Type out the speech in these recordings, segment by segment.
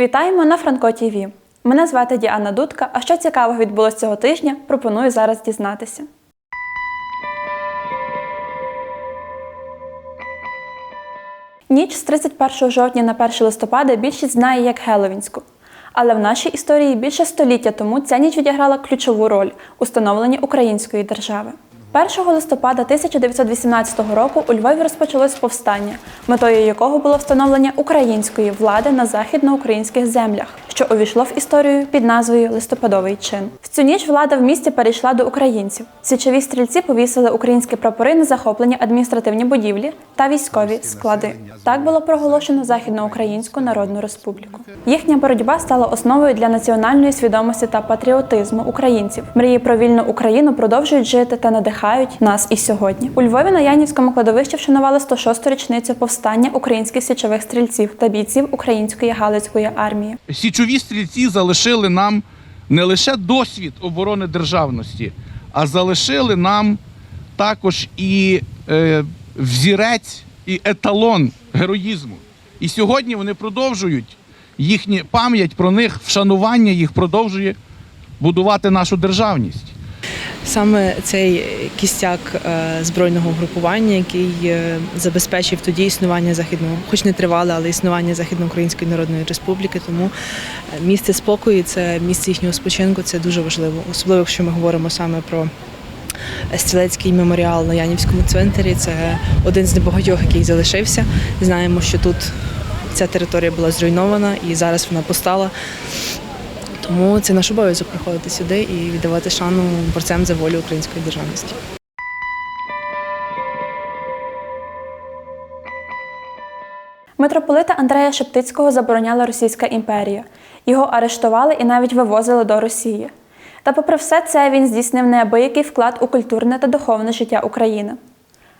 Вітаємо на Франко ТІВІ. Мене звати Діана Дудка. А що цікавого відбулося цього тижня, пропоную зараз дізнатися. Ніч з 31 жовтня на 1 листопада більшість знає як Геловінську. Але в нашій історії більше століття тому ця ніч відіграла ключову роль у становленні української держави. 1 листопада 1918 року у Львові розпочалось повстання, метою якого було встановлення української влади на західноукраїнських землях, що увійшло в історію під назвою Листопадовий чин. В цю ніч влада в місті перейшла до українців. Січові стрільці повісили українські прапори на захоплені адміністративні будівлі та військові склади. Так було проголошено Західноукраїнську Народну Республіку. Їхня боротьба стала основою для національної свідомості та патріотизму українців. Мрії про вільну Україну продовжують жити та надихають нас і сьогодні. У Львові на Янівському кладовищі вшанували 106-ту річницю повстання українських січових стрільців та бійців української галицької армії. січові стрільці залишили нам не лише досвід оборони державності, а залишили нам також і е, взірець, і еталон героїзму. І сьогодні вони продовжують їхні пам'ять про них, вшанування їх продовжує будувати нашу державність. Саме цей кістяк е, збройного групування, який е, забезпечив тоді існування західного, хоч не тривале, але існування Західноукраїнської Народної Республіки. Тому е, місце спокою, це місце їхнього спочинку, це дуже важливо, особливо якщо ми говоримо саме про. Стрілецький меморіал на Янівському цвинтарі це один з небагатьох, який залишився. Знаємо, що тут ця територія була зруйнована і зараз вона постала. Тому це наш обов'язок приходити сюди і віддавати шану борцям за волю української державності. Митрополита Андрея Шептицького забороняла Російська імперія. Його арештували і навіть вивозили до Росії. Та, попри все це, він здійснив неабиякий вклад у культурне та духовне життя України.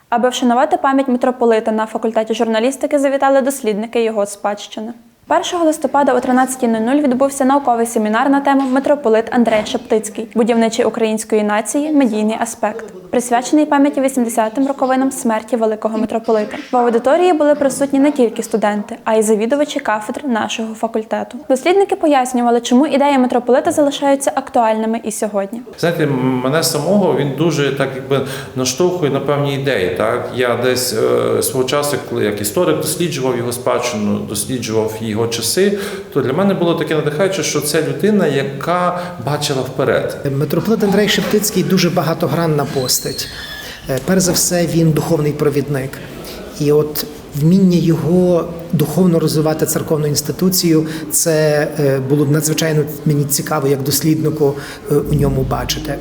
Аби вшанувати пам'ять митрополита на факультеті журналістики завітали дослідники його спадщини. 1 листопада о 13.00 відбувся науковий семінар на тему Митрополит Андрей Шептицький. Будівничий української нації, медійний аспект, присвячений пам'яті 80-м роковинам смерті великого митрополита. В аудиторії були присутні не тільки студенти, а й завідувачі кафедр нашого факультету. Дослідники пояснювали, чому ідеї митрополита залишаються актуальними і сьогодні. Знаєте, мене самого він дуже так якби наштовхує на певні ідеї. Так я десь е, свого часу, коли як історик досліджував його спадщину, досліджував його часи, то для мене було таке надихаюче, що це людина, яка бачила вперед. Митрополит Андрей Шептицький дуже багатогранна постать. Е, Перш за все, він духовний провідник. І от вміння його духовно розвивати церковну інституцію, це е, було надзвичайно мені цікаво, як досліднику е, у ньому бачити.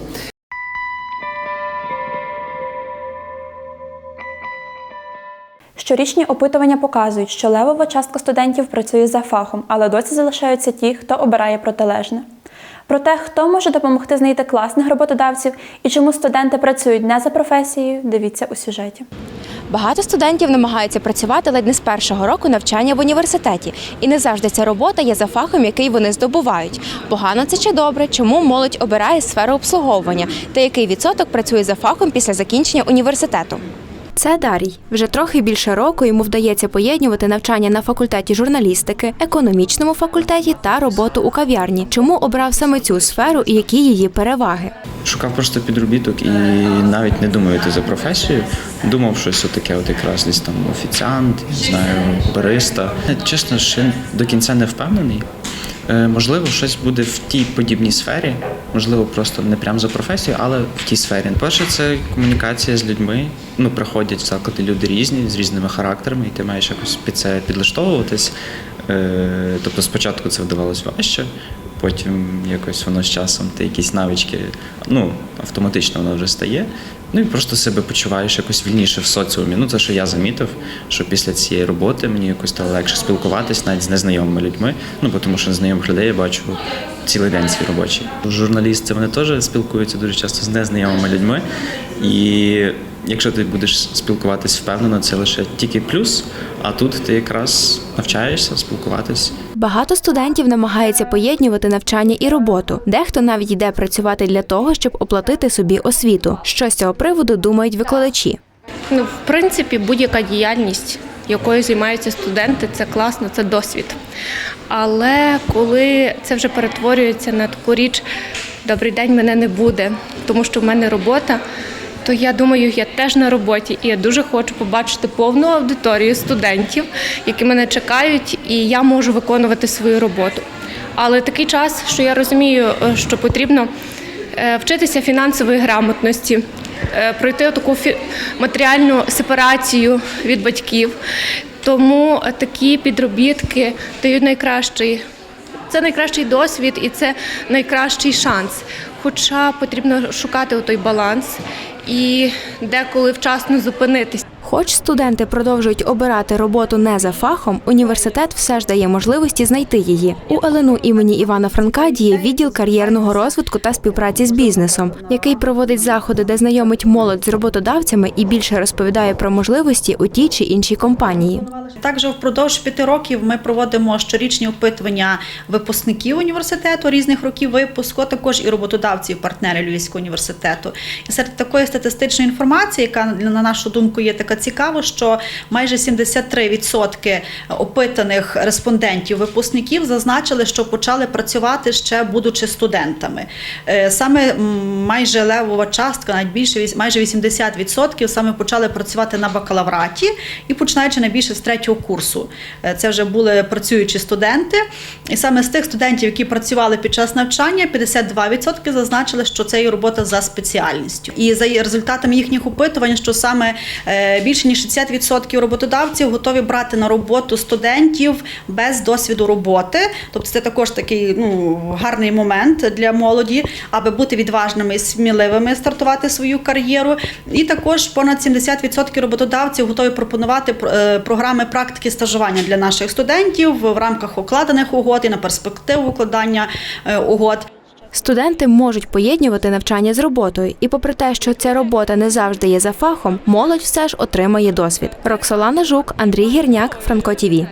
Щорічні опитування показують, що левова частка студентів працює за фахом, але досі залишаються ті, хто обирає протилежне. Про те, хто може допомогти знайти класних роботодавців і чому студенти працюють не за професією, дивіться у сюжеті. Багато студентів намагаються працювати ледь не з першого року навчання в університеті, і не завжди ця робота є за фахом, який вони здобувають. Погано це чи добре, чому молодь обирає сферу обслуговування та який відсоток працює за фахом після закінчення університету. Це Дарій. Вже трохи більше року йому вдається поєднувати навчання на факультеті журналістики, економічному факультеті та роботу у кав'ярні. Чому обрав саме цю сферу і які її переваги? Шукав просто підробіток і навіть не думав йти за професію. Думав щось таке, от якраз десь там офіціант, знаю, бариста. Чесно, ще до кінця не впевнений. Е, Можливо, щось буде в тій подібній сфері, можливо, просто не прямо за професію, але в тій сфері. Перше, це комунікація з людьми. Ну, приходять в заклади люди різні, з різними характерами, і ти маєш якось під це підлаштовуватись. Е, Тобто спочатку це вдавалось важче, потім якось воно з часом ти якісь навички, ну, автоматично воно вже стає. Ну і просто себе почуваєш якось вільніше в соціумі. Ну, це що я замітив, що після цієї роботи мені якось стало легше спілкуватись навіть з незнайомими людьми. Ну, тому що незнайомих людей я бачу цілий день свій робочий. Журналісти вони теж спілкуються дуже часто з незнайомими людьми. І якщо ти будеш спілкуватись впевнено, це лише тільки плюс. А тут ти якраз навчаєшся спілкуватись. Багато студентів намагається поєднувати навчання і роботу. Дехто навіть йде працювати для того, щоб оплатити собі освіту. Що з цього приводу думають викладачі? Ну, в принципі, будь-яка діяльність, якою займаються студенти, це класно, це досвід. Але коли це вже перетворюється на таку річ, добрий день мене не буде, тому що в мене робота. То я думаю, я теж на роботі, і я дуже хочу побачити повну аудиторію студентів, які мене чекають, і я можу виконувати свою роботу. Але такий час, що я розумію, е, що потрібно е, вчитися фінансової грамотності, е, пройти таку матеріальну сепарацію від батьків. Тому такі підробітки дають найкращий. Це найкращий досвід і це найкращий шанс. Хоча потрібно шукати той баланс і деколи вчасно зупинитись. Хоч студенти продовжують обирати роботу не за фахом, університет все ж дає можливості знайти її. У ЛНУ імені Івана Франка діє відділ кар'єрного розвитку та співпраці з бізнесом, який проводить заходи, де знайомить молодь з роботодавцями і більше розповідає про можливості у тій чи іншій компанії. Також впродовж п'яти років ми проводимо щорічні опитування випускників університету різних років випуску, а також і роботодавців, партнерів Львівського університету. Серед такої статистичної інформації, яка на нашу думку є така цікава, що майже 73% опитаних респондентів випускників зазначили, що почали працювати ще будучи студентами. Е, Саме майже левова частка, навіть більше майже 80% саме почали працювати на бакалавраті і починаючи найбільше з третього курсу. Е, Це вже були працюючі студенти. І саме з тих студентів, які працювали під час навчання, 52% зазначили, що це є робота за спеціальністю. І за результатами їхніх опитувань, що саме е, більше ніж 60% роботодавців готові брати на роботу студентів без досвіду роботи. Тобто це також такий ну, гарний момент для молоді, аби бути відважними і сміливими стартувати свою кар'єру. І також понад 70% роботодавців готові пропонувати е, програми практики стажування для наших студентів в рамках укладених угод і на перспективу укладання е, угод. Студенти можуть поєднувати навчання з роботою, і попри те, що ця робота не завжди є за фахом, молодь все ж отримає досвід. Роксолана Жук, Андрій Гірняк, Франко ТІВІ.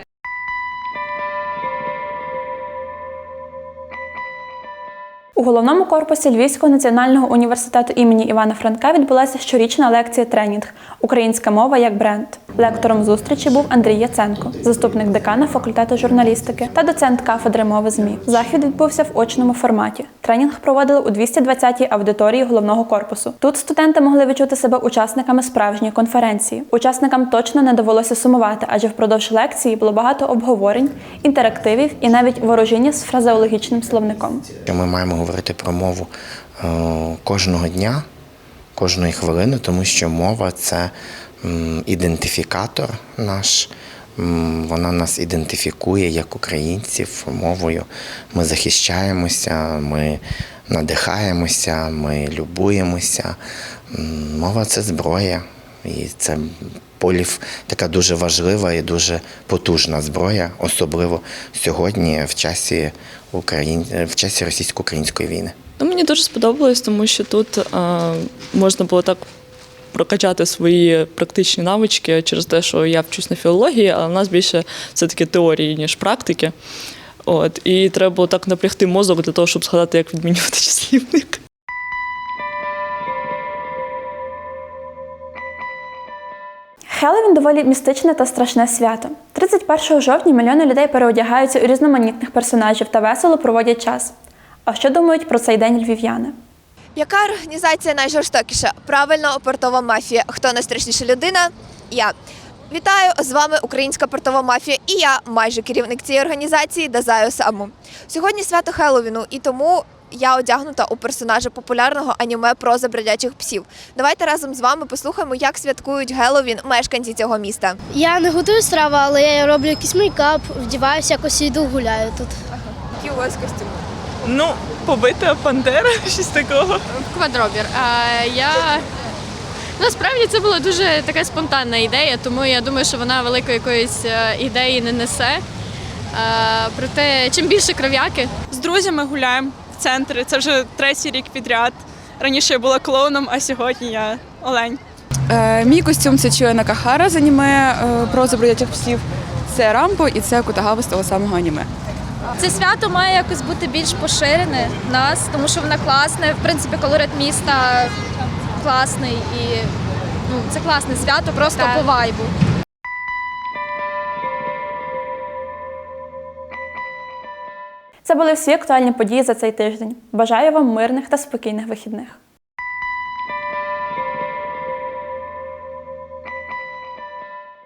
У головному корпусі Львівського національного університету імені Івана Франка відбулася щорічна лекція тренінг Українська мова як бренд. Лектором зустрічі був Андрій Яценко, заступник декана факультету журналістики та доцент кафедри мови ЗМІ. Захід відбувся в очному форматі. Тренінг проводили у 220-й аудиторії головного корпусу. Тут студенти могли відчути себе учасниками справжньої конференції. Учасникам точно не довелося сумувати, адже впродовж лекції було багато обговорень, інтерактивів і навіть ворожіння з фразеологічним словником. Ми маємо говорити про мову е, кожного дня, кожної хвилини, тому що мова це ідентифікатор наш. Вона нас ідентифікує як українців мовою. Ми захищаємося, ми надихаємося, ми любуємося. Мова це зброя, і це полів така дуже важлива і дуже потужна зброя, особливо сьогодні в часі Україн... в часі російсько-української війни. Ну, мені дуже сподобалось, тому що тут е, можна було так прокачати свої практичні навички через те, що я вчусь на філології, а в нас більше все-таки теорії, ніж практики. От, і треба було так напрягти мозок для того, щоб згадати, як відмінювати числівник. Хеллоуін доволі містичне та страшне свято. 31 жовтня мільйони людей переодягаються у різноманітних персонажів та весело проводять час. А що думають про цей день львів'яни? Яка організація найжорстокіша? Правильно, портова мафія. Хто найстрашніша людина? Я. Вітаю з вами Українська портова мафія, і я майже керівник цієї організації Дазаю Саму. Сьогодні свято Хеллоуіну, і тому я одягнута у персонажа популярного аніме про забродячих псів. Давайте разом з вами послухаємо, як святкують Геловін мешканці цього міста. Я не готую страву, але я роблю якийсь мейкап, вдіваюся, якось йду гуляю тут. Які у вас костюми? Ну, побита пантера, щось такого. Квадробір. А я насправді це була дуже така спонтанна ідея, тому я думаю, що вона великої якоїсь е, ідеї не несе. Е, Проте, чим більше кров'яки, З друзями гуляємо в центрі. Це вже третій рік підряд. Раніше я була клоуном, а сьогодні я олень. Е, мій костюм це Чуена Кахара з аніме е, про забродячих псів. Це Рамбо і це Кутагава з того самого аніме. Це свято має якось бути більш поширене в нас, тому що воно класне. В принципі, колорит міста класний і ну, це класне свято, просто так. по вайбу. Це були всі актуальні події за цей тиждень. Бажаю вам мирних та спокійних вихідних.